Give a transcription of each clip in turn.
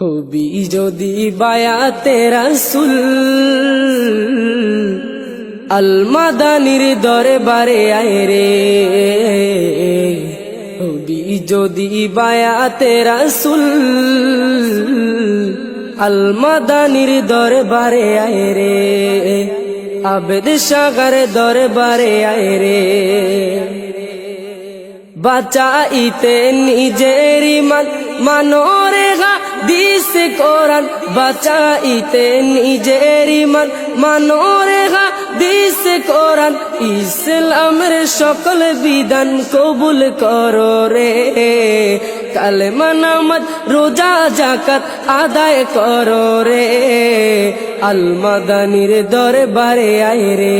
হবি যদি বায়াতে রাসুল, আলমাদানির দরবারে আয় রে। হবি যদি বায়াতে রাসুল, আলমাদানির দরবারে আয় রে। আবেদ সাগর দরবারে আয় রে। বাঁচাইতে নিজের ইমান মানরে দিস কোরআন বাঁচাইতে নিজের ইমান মানরে গা দিস কোরআন। ইসলামের সকল বিধান কবুল করো রে। কালেমা নামাজ, রোজা জাকাত আদায় করো রে। আলমাদানির দরবারে আয় রে।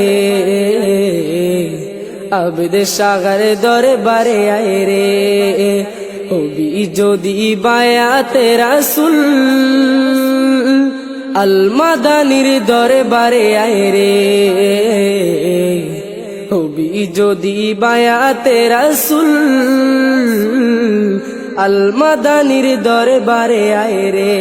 আবেদ সাগরে দরবারে আয় রে। হবি যদি বায়াতে রাসুল, আলমাদানির দরবারে আয় রে। হবি যদি বায়াতে রাসুল, আলমাদানির দরবারে আয় রে।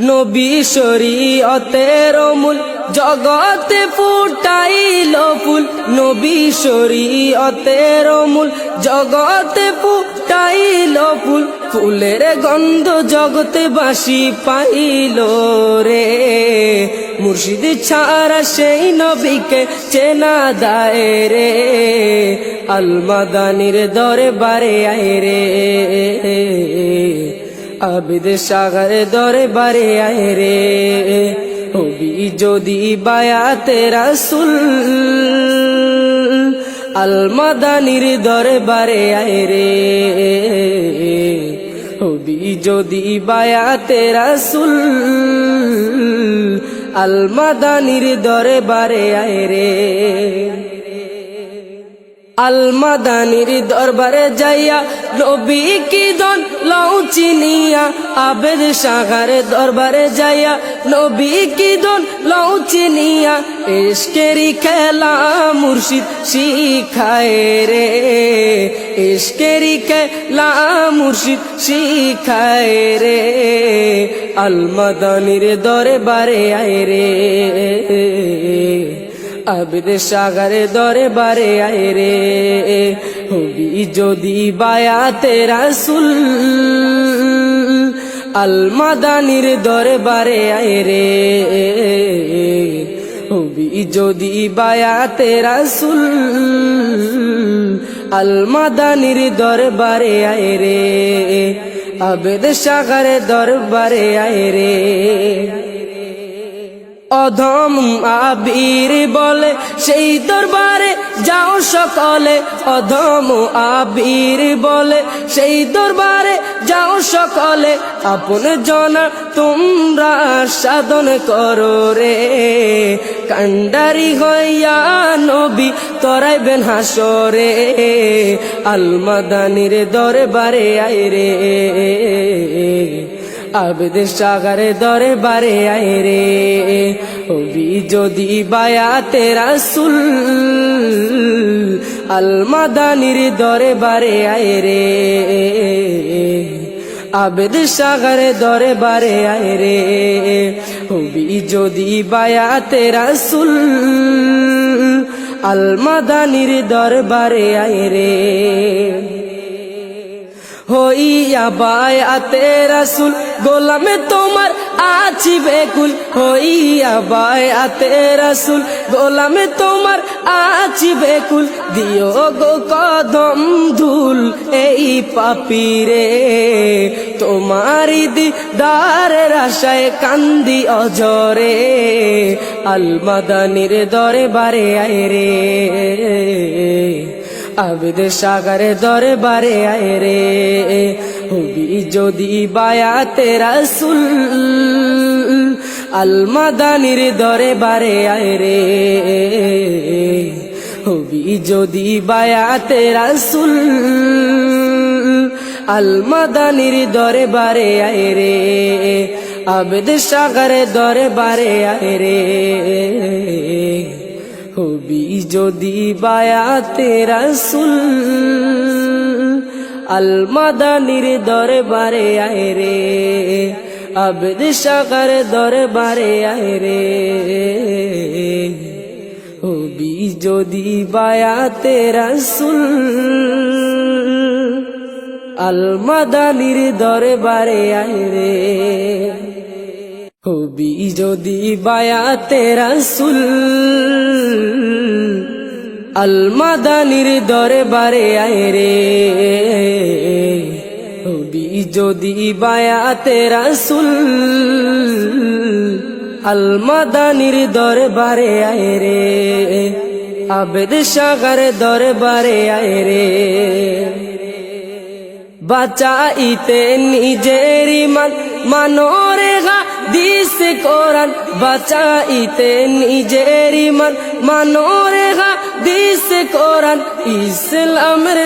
নবী শরীয়তের মূল জগতে ফুটাইল ফুল, নবী শরীয়তের মূল। জগতে ফুটাইল ফুল, ফুলের গন্ধ জগতে বাসি পাইল রে। মুর্শিদ ছাড়া সেই নবীকে চেনা দায় রে। আলমাদানির দরবারে আয় রে। আবিদ সাগর দরবারে আয় রে। হবি যদি বায়াতে রাসুল, আলমাদানির দরবারে আয় রে। হবি যদি বায়াতে রাসুল, আলমাদানির দরবারে আয় রে। আলমাদানির দরবারে যাইয়া নবী কি দন লও চিনিয়া, আবেদ সাগারে দরবারে যাইয়া নবী কি দন লও চিনিয়া এসকেরি খেলা মুর্শিদ শিখায় রে। এসকেরি খেলা মুর্শিদ শিখায় রে। আলমাদানির দরবারে আয় রে। আবিদ সাগরে দরে বারে আয় রে। হবি যদি বায়াতে রাসুল, আলমাদানির দরে বারে আয় রে। হবি যদি বায়াতে রাসুল, আলমাদানির দরবারে আয় রে। আবেদ সাগরে দরবারে আয় রে। অধম আবির বলে, সেই দরবারে যাও সকলে। অধম আবির বলে, সেই দরবারে যাও সকলে। আপন জনা তোমরা সাধন করো রে। কান্ডারি হইয়া নবী তরাইবেন হাসরে। আলমাদানির দরবারে আয় রে। আবেদ সাগরে দরে বারে আয় রে হবি যদি বায়াতে রাসুল আলমাদানির দরে বারে আয় রে আবেদ সাগরে দরে বারে আয় রে হবি যদি বায়াতে রাসুল আলমাদানির দরবারে আয় রে হইয়া বায়াতে রাসুল গোলামে তোমার আছি বেকুল, হইয়া বায়াতে রাসুল। গোলামে তোমার আছি বেকুল, দিও গো কদম ধুল এই পাপিরে। তোমারি দিদারের আশায় কান্দি অজরে আলমাদানির দরে বারে আয় রে। আবেদ সাগরে দরবারে আয় রে। হবি যদি বায়াতে রাসুল, আলমাদানির দরবারে আয় রে। হবি যদি বায়াতে রাসুল, আলমাদানির দরবারে আয় রে। আবেদ সাগরে দরবারে আয় রে। হবি যদি বায়াতে রাসুল আল মাদানির দরবারে আয় রে, আবেদ সাগর দরবারে আয় রে। হবি যদি বায়াতে রাসুল আল মাদানির দরবারে আয় রে। হবি যদি বায়াতে রাসুল আল মাদানির দরবারে আয় রে। যদি বায়াতে রাসুল আল মাদানির দরবারে আয় রে। আবেদ সাগর দরবারে আয় রে। বাঁচাইতে নিজের ইমান মানোরে গা দিস কোরআন বাঁচাইতে নিজের ইমান। মানো গা দিস কোরআন ইসলামের